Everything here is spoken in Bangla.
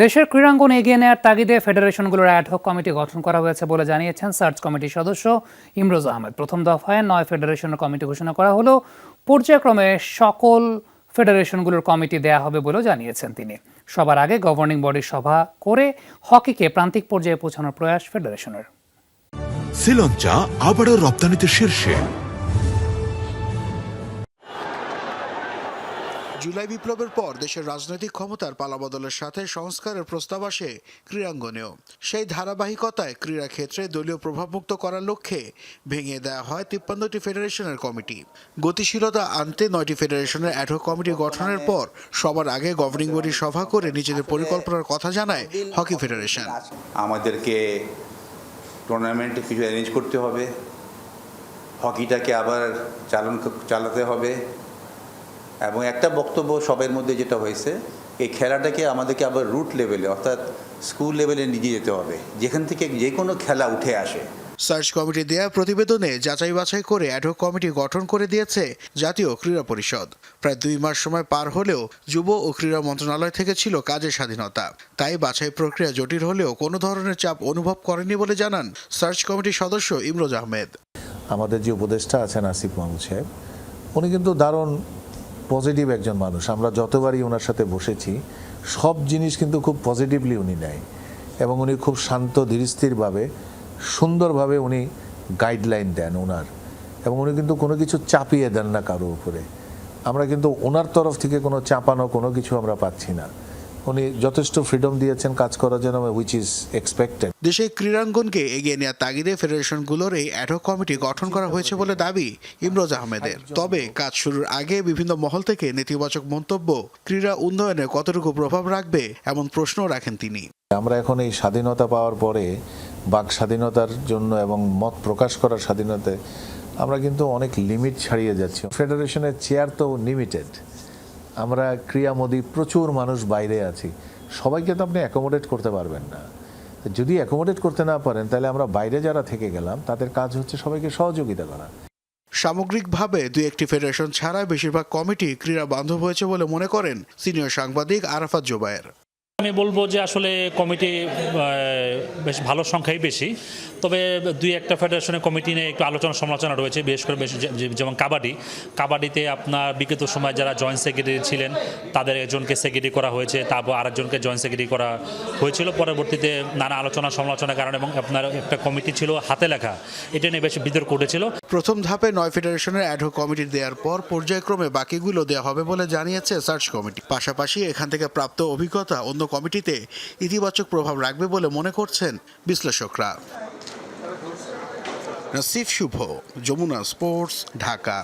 দেশের ক্রীড়াঙ্গন এগিয়ে নেওয়ার তাগিদে ফেডারেশনগুলোর অ্যাডহক কমিটি গঠন করা হয়েছে বলে জানিয়েছেন সার্চ কমিটির সদস্য ইমরোজ আহমেদ। প্রথম দফায় নয় ফেডারেশনের কমিটি ঘোষণা করা হলো পর্যায়ক্রমে সকল ফেডারেশনগুলোর কমিটি দেয়া হবে বলেও জানিয়েছেন তিনি। সবার আগে গভর্নিং বডির সভা করে হকিকে প্রান্তিক পর্যায়ে পৌঁছানোর প্রয়াস ফেডারেশনের। শ্রীলঙ্কা আবারও রপ্তানিতে শীর্ষে। জুলাই বিপ্লবের পর দেশের রাজনৈতিক ক্ষমতার পালাবদলের সাথে সংস্কারের প্রস্তাব আসে ক্রীড়াঙ্গনেও। সেই ধারাবাহিকতায় ক্রীড়া ক্ষেত্রে দলীয় প্রভাবমুক্ত করার লক্ষ্যে ভেঙে দেওয়া হয় তিপ্পান্নটি ফেডারেশনের কমিটি। গতিশীলতা আনতে নয়টি ফেডারেশনের অ্যাডহক কমিটি গঠনের পর সবার আগে গভর্নিং বডি সভা করে নিজেদের পরিকল্পনার কথা জানায় হকি ফেডারেশন আমাদেরকে টুর্নামেন্টে কিছু অ্যারেঞ্জ করতে হবে। হকিটাকে আবার চালন চালাতে হবে। এবং একটা বক্তব্য সবের মধ্যে যেটা হয়েছে এই খেলাটাকে আমাদেরকে আবার রুট লেভেলে অর্থাৎ স্কুল লেভেলে নিয়ে যেতে হবে। যেখান থেকে যে কোনো খেলা উঠে আসে। সার্চ কমিটি দেয়া প্রতিবেদনে যাচাই বাছাই করে অ্যাডহক কমিটি গঠন করে দিয়েছে জাতীয় ক্রীড়া পরিষদ। প্রায় দুই মাস সময় পার হলেও যুব ও ক্রীড়া মন্ত্রণালয় থেকে ছিল কাজের স্বাধীনতা। তাই বাছাই প্রক্রিয়া জটিল হলেও কোনো ধরনের চাপ অনুভব করেনি বলে জানান সার্চ কমিটির সদস্য ইমরোজ আহমেদ। আমাদের যে উপদেষ্টা আছেন আসিফ মাহমুদ সাহেব উনি কিন্তু দারুণ পজিটিভ একজন মানুষ। আমরা যতবারই ওনার সাথে বসেছি, সব জিনিস কিন্তু খুব পজিটিভলি উনি নেয় এবং উনি খুব শান্ত, ধীরস্থিরভাবে, সুন্দরভাবে উনি গাইডলাইন দেন ওনার এবং উনি কিন্তু কোনো কিছু চাপিয়ে দেন না কারও উপরে। আমরা কিন্তু ওনার তরফ থেকে কোনো চাপানো, কোনো কিছু আমরা পাচ্ছি না। উনি যথেষ্ট ফ্রিডম দিয়েছেন কাজ করার জন্য উইচ ইজ এক্সপেক্টেড দেশে ক্রীড়াঙ্গনকে এগিয়ে নেওয়ার তাগিদে ফেডারেশনগুলোর এই অ্যাডহক কমিটি গঠন করা হয়েছে বলে দাবি ইমরোজ আহমেদের। তবে কাজ শুরুর আগে বিভিন্ন মহল থেকে নেতিবাচক মন্তব্য ক্রীড়া উন্নয়নে কতটুকু প্রভাব রাখবে এমন প্রশ্ন রাখেন তিনি। আমরা এখন এই স্বাধীনতা পাওয়ার পরে বাক স্বাধীনতার জন্য এবং মত প্রকাশ করার স্বাধীনতায় আমরা কিন্তু অনেক লিমিট ছাড়িয়ে যাচ্ছি। ফেডারেশনের চেয়ার তো লিমিটেড আমরা ক্রিয়ামোদী প্রচুর মানুষ বাইরে আছি। সবাইকে তো আপনি অ্যাকোমোডেট করতে পারবেন না। যদি অ্যাকোমোডেট করতে না পারেন, তাহলে আমরা বাইরে যারা থেকে গেলাম, তাদের কাজ হচ্ছে সবাইকে সহযোগিতা করা। সামগ্রিকভাবে দুই একটি ফেডারেশন ছাড়া বেশিরভাগ কমিটি ক্রীড়া বান্ধব হয়েছে বলে মনে করেন সিনিয়র সাংবাদিক আরাফাত জোবায়ের। আমি বলব যে আসলে কমিটি বেশ ভালো সংখ্যাই বেশি। তবে দুই একটা ফেডারেশনের কমিটি নিয়ে একটু আলোচনা সমালোচনা রয়েছে, বিশেষ করে বেশ যেমন কাবাডি। কাবাডিতে আপনার বিগত সময় যারা জয়েন্ট সেক্রেটারি ছিলেন, তাদের একজনকে সেক্রেটারি করা হয়েছে, তারপর আরেকজনকে জয়েন্ট সেক্রেটারি করা হয়েছিল। পরবর্তীতে নানা আলোচনা সমালোচনার কারণে এবং আপনার একটা কমিটি ছিল হাতে লেখা। এটা নিয়ে বেশ বিতর্ক উঠেছিল। প্রথম ধাপে নয় ফেডারেশনের অ্যাডহক কমিটি দেওয়ার পর পর্যায়ক্রমে বাকিগুলো দেওয়া হবে বলে জানিয়েছে সার্চ কমিটি পাশাপাশি এখান থেকে প্রাপ্ত অভিজ্ঞতা অন্য কমিটিতে ইতিবাচক প্রভাব রাখবে বলে মনে করছেন বিশ্লেষকরা। নাসিফ শুভ যমুনা স্পোর্টস ঢাকা।